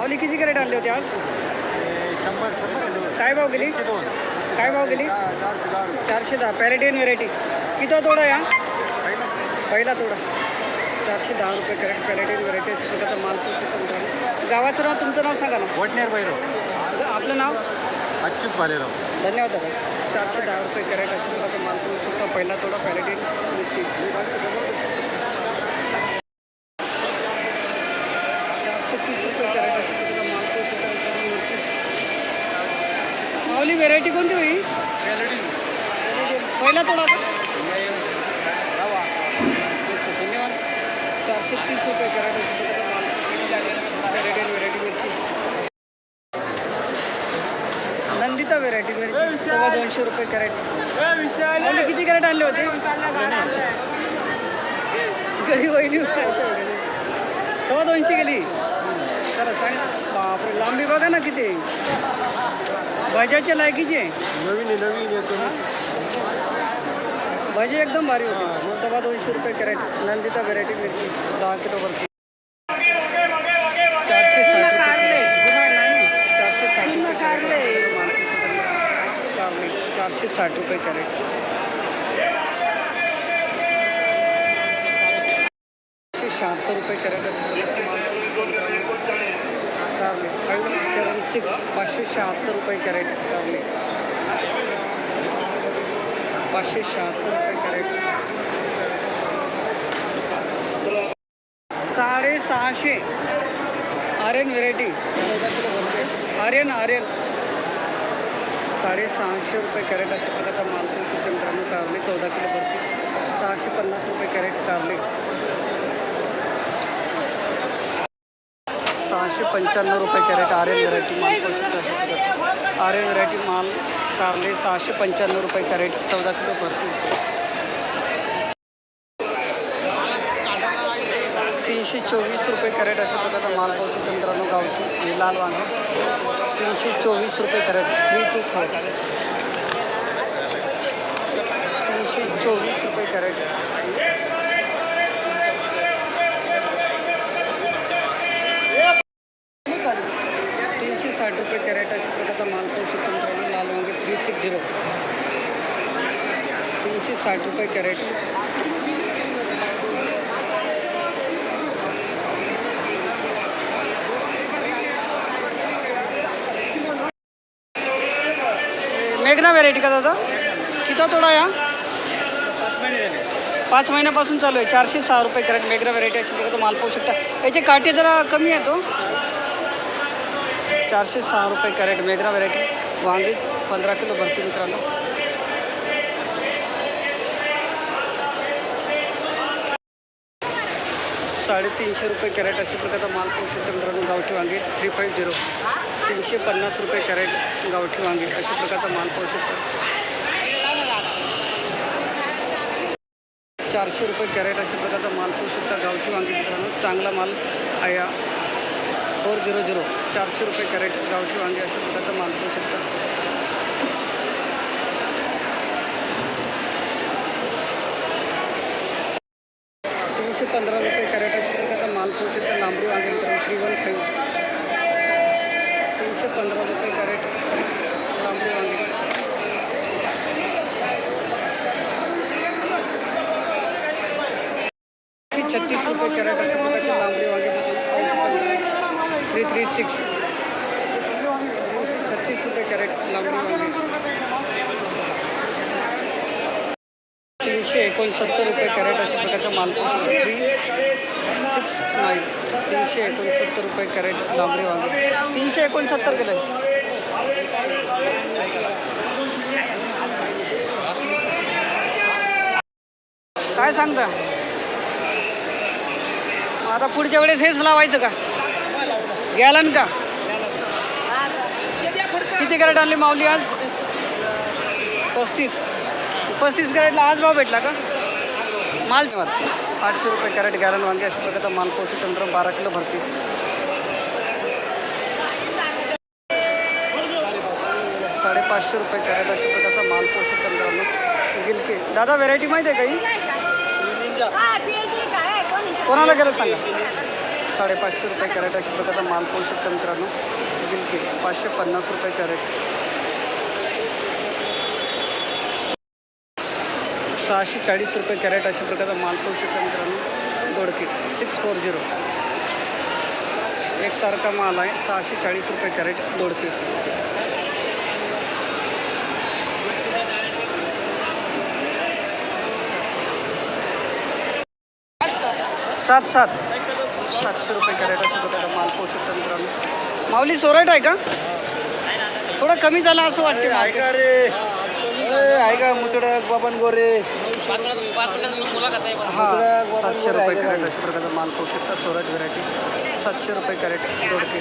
माऊली किती कॅरेट आणले होते आज? शंभर काय भाव गेली? काय भाव गेली? चारशे दहा. दहा पॅरेटियन व्हेरायटी किती तोडा या? पहिला तोडा. चारशे दहा रुपये कॅरेट पॅरेटियन व्हेरायटी अशा प्रकारचा माल गावाचं नाव तुमचं नाव सांगा ना. वडनेर भैरव. आपलं नाव? अच्युत भालेराव धन्यवाद दादा. चारशे दहा रुपये कॅरेट अशा प्रकारचा माल पोहोचू शकतो पहिला तोडा पॅरेटियन मिरची चारशे तीस रुपये कॅरेट अशा प्रकारचा माल पोहोचू शकतो मिरची माऊली व्हेरायटी कोणती होईल पहिला थोडा धन्यवाद. चारशे तीस रुपये कॅरेट व्हेरायटी व्हेरायटी मिरची. नंदिता व्हेरायटी मिरची. सव्वा दोनशे रुपये कॅरेट. माऊली किती कॅरेट आणले होते? घरी वहिनी सव्वा दोनशे गेली. तर सांग बापरे लांबी बघा ना किती. भज्याच्या लायकीची आहे नवीन आहे नवीन येतो भजी एकदम भारी होती सव्वा दोनशे रुपये कॅरेट नंदिता व्हेरायटी मिरची दहा किलोवरती चारशे साठ कारले। चारशे साठ रुपये कारले। कारले चारशे साठ रुपये कॅरेट। शहात्तर रुपये कॅरेट। कारले फाईव्ह सेवन सिक्स पाचशे शहात्तर रुपये कॅरेट कारले पाचशे शहात्तर रुपये कॅरेट साडेसहाशे. आर्यन व्हेरायटी आर्यन आर्यन. साडेसहाशे रुपये कॅरेट अशा प्रकारचा माल पोहोचू मित्रांनो कारले चौदा किलो सहाशे पन्नास रुपये कॅरेट कारले सहाशे पंच्याण्णव रुपये कॅरेट आर्यन व्हरायटी माल पोहोचू आर्यन व्हरायटी माल कारले सहाशे पंच्याण्णव रुपये कॅरेट चौदा किलो भरती. तीनशे चोवीस रुपये कॅरेट अशा प्रकारचा माल पाहू शकतो मित्रांनो गावठी हे लाल वांगा. तीनशे चोवीस रुपये कॅरेट थ्री टू फोर तीनशे चोवीस रुपये कॅरेट तीनशे साठ रुपये कॅरेट अशा प्रकारचा माल पाहू शकतो मित्रांनो लाल वांगे थ्री सिक्स झिरो. तीनशे साठ रुपये कॅरेट. मेघना व्हेरायटी का दादा? किती तोडा या? पाच महिन्यापासून चालू आहे. चारशे सहा रुपये कॅरेट मेघना व्हेरायटी अशा प्रकारचा माल पाहू शकता. याचे काटे जरा कमी आहे तो हो. चारशे सहा रुपये कॅरेट मेघना व्हेरायटी वांगी पंधरा किलो भरती मित्रांनो. साडेतीनशे रुपये कॅरेट अशा प्रकारचा माल पाहू शकतो मित्रांनो गावठी वांगे थ्री फाईव्ह झिरो तीनशे पन्नास रुपये कॅरेट गावठी वांगे अशा प्रकारचा माल पाहू शकतो. चारशे रुपये कॅरेट अशा प्रकारचा माल पाहू शकता गावठी वांगे मित्रांनो. चांगला माल आहे फोर झिरो झिरो. चारशे रुपये कॅरेट गावठी वांगे अशा प्रकारचा माल पाहू शकता. तीनशे पंधरा रुपये कॅरेट अशा प्रकारचा माल पाहू शकता लांबडी वांगे मित्रांनो थ्री वन फाईव्ह तीनशे पंधरा रुपये कॅरेट लांबडी वांगे एकशे छत्तीस रुपये कॅरेट अशा प्रकारचे लांबडी वांगे थ्री थ्री सिक्स तीनशे छत्तीस रुपये कॅरेट लांबडी वांगे तीनशे एकोणसत्तर रुपये कॅरेट अशा प्रकारचा माल पोहोचतो. Three six nine. तीनशे एकोणसत्तर रुपये कॅरेट लांबडे वांगे. तीनशे एकोणसत्तर केलं काय सांगता? आता पुढच्या वेळेस हेच लावायचं का? गॅलन का? किती कॅरेट आणली माऊली आज? पस्तीस. पस्तीस कॅरेटला आज भाव भेटला का? माल जेवत आठशे रुपये कॅरेट गॅलन वांगे अशा प्रकारचा माल पोहोचू तंत्र बारा किलो भरती. साडेपाचशे रुपये कॅरेट अशा प्रकारचा माल पोहोचू तंत्रांनो. गिलके. दादा व्हेरायटी माहीत आहे काही कोणाला गेलं सांगा? साडेपाचशे रुपये कॅरेट अशा प्रकारचा माल पाहू शकता गिलके. पाचशे पन्नास रुपये कॅरेट. सहाशे चाळीस रुपये कॅरेट अशा प्रकारचा माल पाहू शकता मित्रांनो. दोडके. सिक्स फोर झिरो एकसारखा माल आहे. सहाशे चाळीस रुपये कॅरेट दोडके. सात सात. सातशे रुपये कॅरेट अशा प्रकारचा माल पाहू शकता मित्रांनो. माऊली सोरट आहे का? थोडा कमी झाला असं वाटते. ऐका रे. ऐका मुतडक बाबन गोरे. हा सातशे रुपये कॅरेट अशा प्रकारचा माल पाहू शकता सोरट व्हरायटी सातशे रुपये कॅरेट दोडके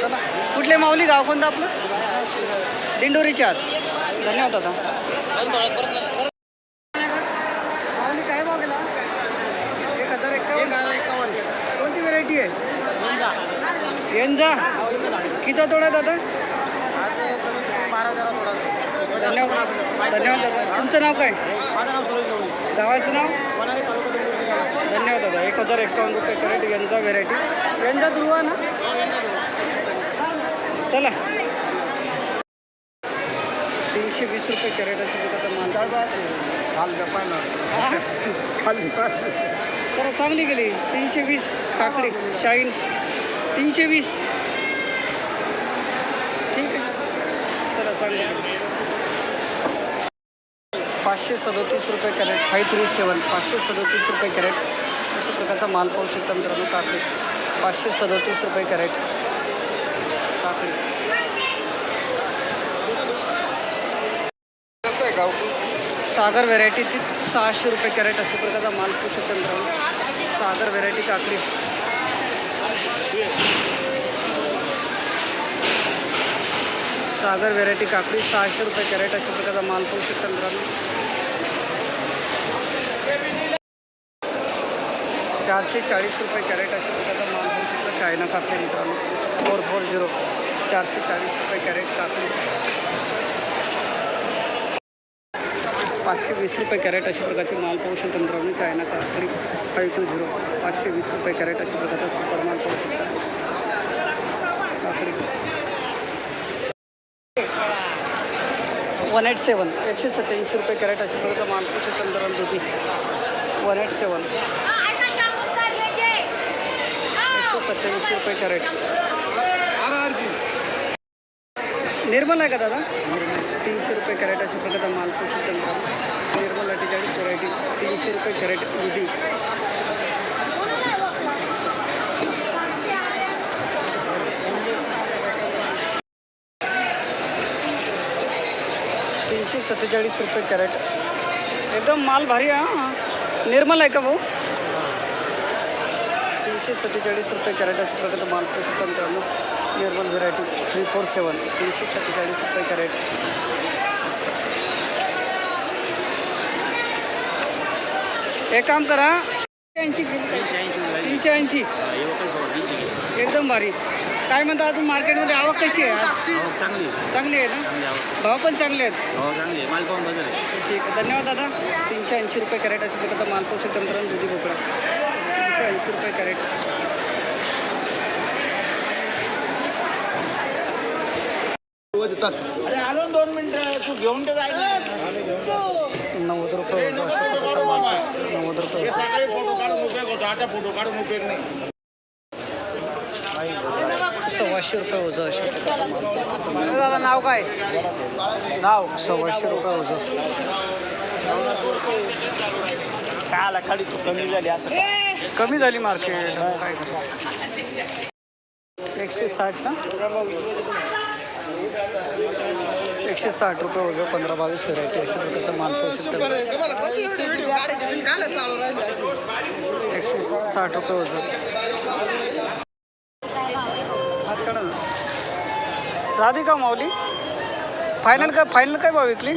चला कुठले माऊली गाव कोणतं आपलं? दिंडोरीच्या आत. धन्यवाद दादा. माऊली काय भाव गेला? एक हजार एक्कावन्न कोणती व्हरायटी आहे? येंजा. किती तोडा दादा? धन्यवाद. धन्यवाद. दादा तुमचं नाव काय? माझं नाव सुरेश गवळी गावाचं नाव? धन्यवाद दादा. एक हजार एकावन्न रुपये कॅरेट यांचा व्हेरायटी यांचा ध्रुवा ना? चला. तीनशे वीस रुपये कॅरेट असेल तर चला चांगली गेली. तीनशे वीस काकडी शाईन तीनशे वीस. ठीक आहे. चला चांगली गेली. पाचशे सदोतीस रुपये कॅरेट फाय थ्री सेवन पाचशे सदोतीस रुपये कॅरेट. अशा प्रकारचा माल पाहू शकता मित्रांनो काकडी. पाचशे सदोतीस रुपये कॅरेट. काकडी. सागर व्हेरायटी ती सहाशे रुपये कॅरेट अशा प्रकारचा माल पाहू शकता मित्रांनो. सागर व्हेरायटी काकडी. सागर व्हेरायटी काकडी सहाशे रुपये कॅरेट अशा प्रकारचा माल पाहू शकता मित्रांनो. चारशे चाळीस रुपये कॅरेट अशा प्रकारचा माल पाहू शकता चायना काकडी मित्रांनो. फोर फोर झिरो चारशे चाळीस रुपये कॅरेट काकडी. पाचशे वीस रुपये कॅरेट अशा प्रकारचे माल पाहू शकता मित्रांनो चायना काकडी. फाईव्ह टू झिरो पाचशे वीस रुपये कॅरेट अशा प्रकारचा सुपर माल पाहू शकता. काकडी. One eight seven. एकशे सत्याऐंशी रुपये कॅरेट अशा प्रकारचा माल पाहू होती. One eight seven. एकशे सत्याऐंशी रुपये कॅरेट. निर्मल आहे का दादा? तीनशे रुपये कॅरेट अशा प्रकारचा माल पाहू शकता मित्रांनो निर्मल अठ्ठेचाळीस व्हरायटी तीनशे रुपये कॅरेट दुधी सत्तेचाळीस रुपये कॅरेट। एकदम माल भारी आहे हा। निर्मल आहे का भाऊ तीनशे सत्तेचाळीस रुपये कॅरेट अशा प्रकारचा माल पाहू शकता मित्रांनो Nirmal variety three four seven तीनशे सत्तेचाळीस रुपये कॅरेट। एक काम करा ऐंशी तीनशे ऐंशी। एकदम भारी। काय म्हणता अजून मार्केटमध्ये आवक कशी आहे आज? चांगली चांगली आहे ना? भाव पण चांगले आहेत. हो चांगली माल पाहून आहे ठीक आहे. धन्यवाद दादा. तीनशे ऐंशी रुपये कॅरेट अशा प्रकारचा माल पोषक शकता मित्रांनो दुधी भोपळा. तीनशे ऐंशी रुपये कॅरेट. नव्वद रुपये होतो. अशा प्रकारचा माल पोषक- नव्वद रुपये. होतो. फोटो काढून उपयोग होतो. आता फोटो काढून उपयोग नाही. सव्वाशे रुपये ओझं शकता. दादा नाव काय? नाव? सव्वाशे रुपये ओझं. काय आला? काढी तू कमी झाली असं कमी झाली मार्केट. काय करणार एकशे साठ ना? एकशे साठ रुपये ओझं पंधरा बावीस व्हरायटी अशा प्रकारचा माल पाहू शकता एकशे साठ रुपये ओझं हात काढा ना राधिका माऊली. फायनल काय फायनल काय भाव विकली?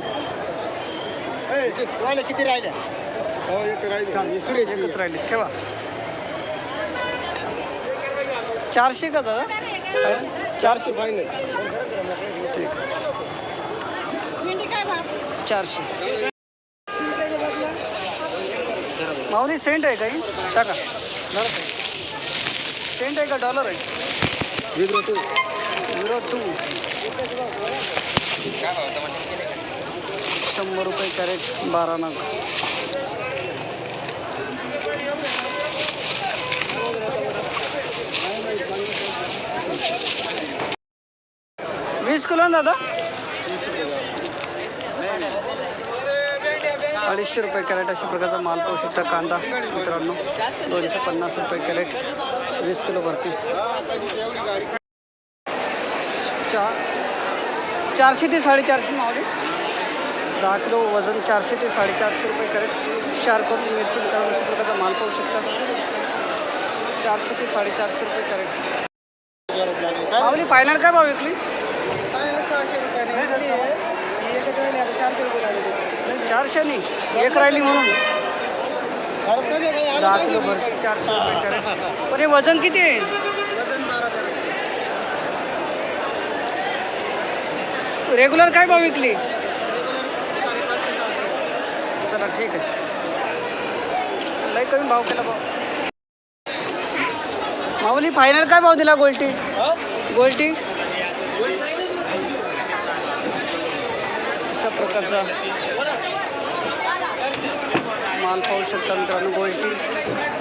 किती राहिल्या एकच राहिली. ठेवा. चारशे का दादा? चारशे फायनल ठीक. चारशे. माऊली सेंट आहे काही? टाका. सेंट आहे का डॉलर आहे? झिरो टू शंभर रुपये कॅरेट बारा नग. वीस किलो ना दादा? अडीचशे रुपये कॅरेट अशा प्रकारचा माल पाहू शकता कांदा मित्रांनो. दोनशे पन्नास रुपये कॅरेट वीस किलो भरती चार. चारशे ते साडेचारशे मावली दहा किलो वजन चारशे ते साडेचारशे रुपये कॅरेट. चार करून मिरची मित्रांनो अशा प्रकारचा माल पाहू शकता. चारशे ते साडेचारशे रुपये कॅरेट. माऊली फायनल काय भाव विकली? सहाशे रुपयाने चारशे रुपये चारशे नाही एक राहिली म्हणून. दहा किलो भरती चारशे रुपये कॅरेट. पण हे वजन किती आहे? रेग्युलर काय भाव विकली? चला ठीक आहे. लय कमी भाव केला भाव. माऊली फायनल काय भाव दिला गोल्टी? गोल्टी? अशा प्रकारचा माल पाहू शकता मित्रांनो गोल्टी.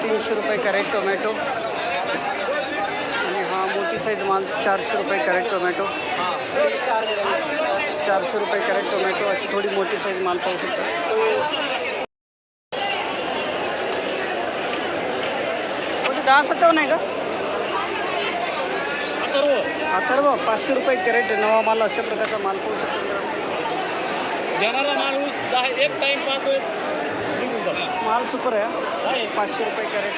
तीनशे रुपये कॅरेट टोमॅटो. साईज माल चारशे रुपये कॅरेट टोमॅटो चारशे रुपये कॅरेट टोमॅटो अशी थोडी मोठी साईज माल पाहू शकता कोणते दहा सत्तावन्न आहे का अथर्व पाचशे रुपये कॅरेट नवा माल अशा प्रकारचा माल पाहू शकता माणूस एक पाहतोय. माल सुपर. आहे. पाचशे रुपये कॅरेट